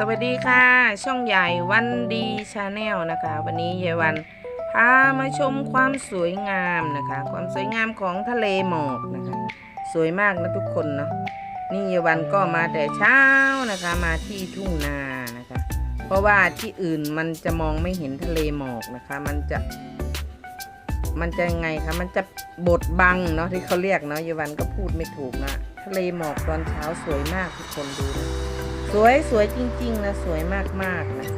สวัสดีค่ะ ช่องใหญ่วันดีชาแนลนะคะ วันนี้ยายวันพามาชมความสวยงามนะคะ ความสวยงามของทะเลหมอกนะคะ สวยมากนะทุกคนเนาะนี่ยายวันก็มาแต่เช้านะคะ มาที่ทุ่งนานะคะ เพราะว่าที่อื่นมันจะมองไม่เห็นทะเลหมอกนะคะ มันจะ มันจะยังไงคะมันจะบดบังเนาะที่เขาเรียกเนาะยายวันก็พูดไม่ถูกนะทะเลหมอกตอนเช้าสวยมากทุกคนดูนะ สวยสวยจริงๆนะสวยมากๆนะ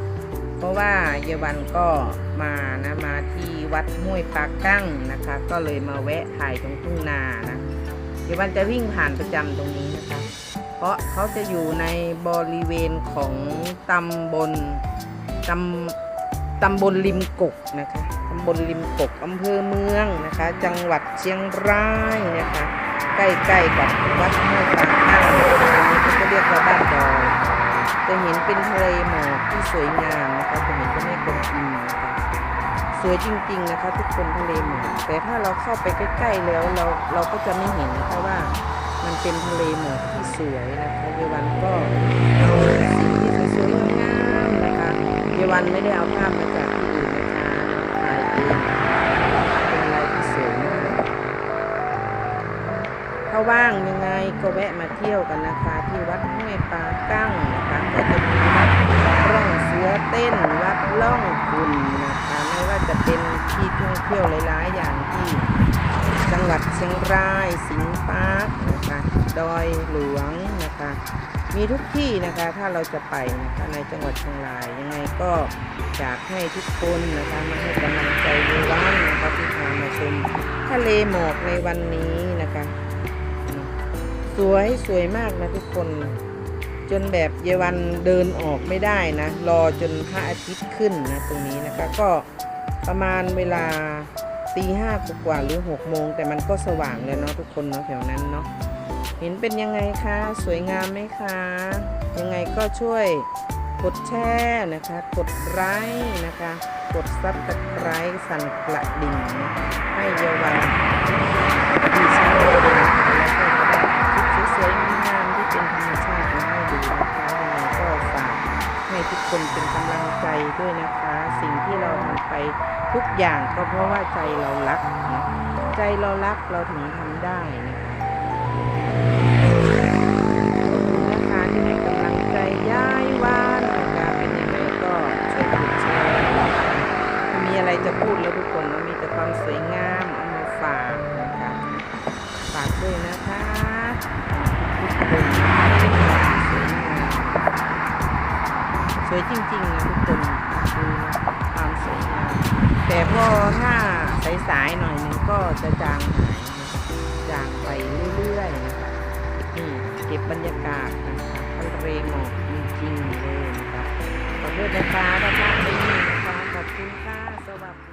เพราะว่าเยาวันก็มานะมาที่วัดห้วยปากกั้งนะคะ ก็เลยมาแวะถ่ายตรงทุ่งนานะเยาวันจะวิ่งผ่านประจำตรงนี้นะคะ เพราะเขาจะอยู่ในบริเวณของตำบลตำตำบลริมกกนะคะตำบลริมกกอำเภอเมืองนะคะ จังหวัดเชียงรายนะคะ ใกล้ๆกับวัดห้วยปากกั้งนะคะ เขาก็เรียกว่าบ้านดอย จะเห็นเป็นทะเลหมอกที่สวยงามนะคะจะเห็นเป็นแม่กลมอิมนะคะสวยจริง ๆนะคะ ทุกคนทะเลหมอกแต่ถ้าเราเข้าไปใกล้ๆแล้วเราเราก็จะไม่เห็นนะคะว่ามันเป็นทะเลหมอกที่สวยนะคะเยวันก็เอาสิ่งที่สวยๆงามๆนะคะเยวันไม่ได้เอาภาพมาจาก ก็แวะมาเที่ยวกันนะคะที่วัดห้วยปลากั้งนะคะก็จะมีวัดร่องเสือเต้นวัดล่องคุณนะคะไม่ว่าจะเป็นที่ท่องเที่ยวหลายๆอย่างที่จังหวัดเชียงรายสิงห์ปาร์คนะคะดอยหลวงนะคะ มีทุกที่นะคะถ้าเราจะไปนะคะในจังหวัดเชียงรายยังไงก็อยากให้ทุกคนนะคะมาให้กำลังใจดูว่านนะคะที่พามาชมทะเลหมอกในวันนี้นะคะ วยสวยมากนะทุกคน จนแบบเยวันเดินออกไม่ได้นะ รอจนพระอาทิตย์ขึ้นนะตรงนี้นะคะก็ประมาณเวลาตีห้ากว่าหรือหกโมง แต่มันก็สว่างเลยเนาะทุกคนเนาะแถวนั้นเนาะเห็นเป็นยังไงคะสวยงามไหมคะยังไงก็ช่วยกดแชร์นะคะ กดไลค์นะคะ กดซับสไครต์สั่นกระดิ่งนะให้เยาวันดีชา ให้ทุกคนเป็นกำลังใจด้วยนะคะ สิ่งที่เราทำไปทุกอย่างก็เพราะว่าใจเรารักนะใจเรารักเราถึงทำได้นะคะนะคะที่ให้กำลังใจย้ายวานนะคะเป็นยังไงก็ช่วยกดแชร์นะคะมีอะไรจะพูดแล้วทุกคนว่ามีแต่ความสวยงามเอามาฝากนะคะฝากด้วยนะคะ สวยจริงๆนะทุกคนดูนะความสวยงามแต่พอถ้าสายๆหน่อยหนึงก็จะจางหายนะคะจางไปเรื่อยๆนะคะนี่เก็บบรรยากาศนะคะทะเลหมอกจริงๆเลยนะคะขอบคุณนะคะถ้าพลาดไปนี่นะคะขอบคุณค่ะสวัสดี